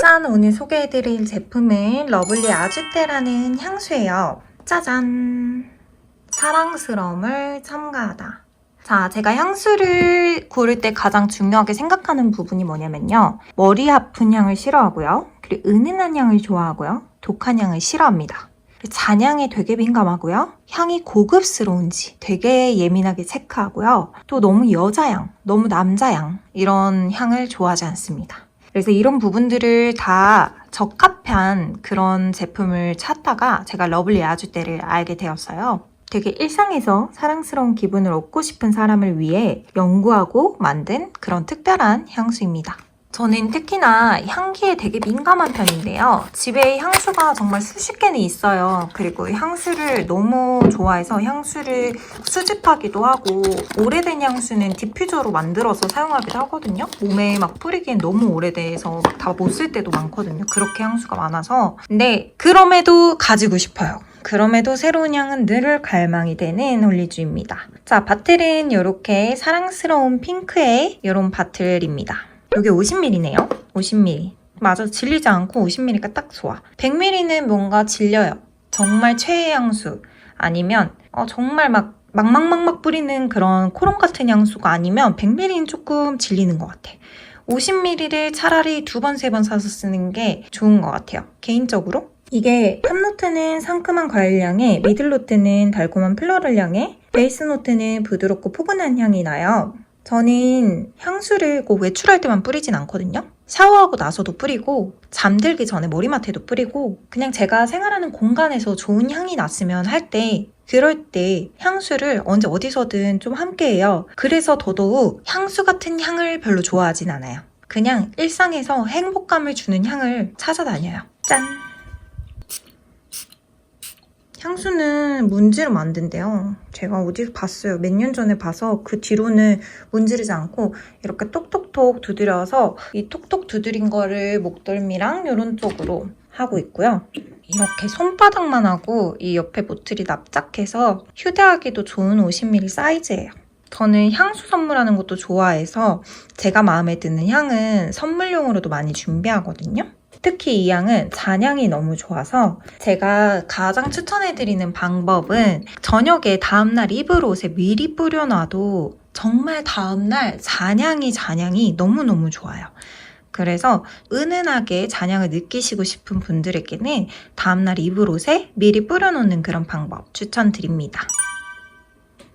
짠! 오늘 소개해드릴 제품은 러블리 아주떼라는 향수예요. 짜잔! 사랑스러움을 첨가하다. 자, 제가 향수를 고를 때 가장 중요하게 생각하는 부분이 뭐냐면요. 머리 아픈 향을 싫어하고요. 그리고 은은한 향을 좋아하고요. 독한 향을 싫어합니다. 잔향에 되게 민감하고요. 향이 고급스러운지 되게 예민하게 체크하고요. 또 너무 여자향, 너무 남자향 이런 향을 좋아하지 않습니다. 그래서 이런 부분들을 다 적합한 그런 제품을 찾다가 제가 러블리 아주떼를 알게 되었어요. 되게 일상에서 사랑스러운 기분을 얻고 싶은 사람을 위해 연구하고 만든 그런 특별한 향수입니다. 저는 특히나 향기에 되게 민감한 편인데요. 집에 향수가 정말 수십 개는 있어요. 그리고 향수를 너무 좋아해서 향수를 수집하기도 하고 오래된 향수는 디퓨저로 만들어서 사용하기도 하거든요. 몸에 막 뿌리기엔 너무 오래돼서 다 못 쓸 때도 많거든요. 그렇게 향수가 많아서. 근데 그럼에도 가지고 싶어요. 그럼에도 새로운 향은 늘 갈망이 되는 홀리주입니다. 자, 바틀은 이렇게 사랑스러운 핑크의 이런 바틀입니다. 이게 50ml네요. 50ml. 맞아, 질리지 않고 50ml가 딱 좋아. 100ml는 뭔가 질려요. 정말 최애 향수. 아니면 어, 정말 막 막막막막 뿌리는 그런 코롱 같은 향수가 아니면 100ml는 조금 질리는 것 같아. 50ml를 차라리 두 번, 세 번 사서 쓰는 게 좋은 것 같아요. 개인적으로. 이게 탑노트는 상큼한 과일 향에, 미들노트는 달콤한 플로럴 향에, 베이스 노트는 부드럽고 포근한 향이 나요. 저는 향수를 꼭 외출할 때만 뿌리진 않거든요. 샤워하고 나서도 뿌리고, 잠들기 전에 머리맡에도 뿌리고, 그냥 제가 생활하는 공간에서 좋은 향이 났으면 할 때, 그럴 때 향수를 언제 어디서든 좀 함께 해요. 그래서 더더욱 향수 같은 향을 별로 좋아하진 않아요. 그냥 일상에서 행복감을 주는 향을 찾아다녀요. 짠! 향수는 문지르면 안 된대요. 제가 어디서 봤어요. 몇 년 전에 봐서 그 뒤로는 문지르지 않고 이렇게 톡톡톡 두드려서 이 톡톡 두드린 거를 목덜미랑 이런 쪽으로 하고 있고요. 이렇게 손바닥만 하고 이 옆에 보틀이 납작해서 휴대하기도 좋은 50ml 사이즈예요. 저는 향수 선물하는 것도 좋아해서 제가 마음에 드는 향은 선물용으로도 많이 준비하거든요. 특히 이 향은 잔향이 너무 좋아서 제가 가장 추천해드리는 방법은 저녁에 다음날 입을 옷에 미리 뿌려놔도 정말 다음날 잔향이 잔향이 너무너무 좋아요. 그래서 은은하게 잔향을 느끼시고 싶은 분들에게는 다음날 입을 옷에 미리 뿌려놓는 그런 방법 추천드립니다.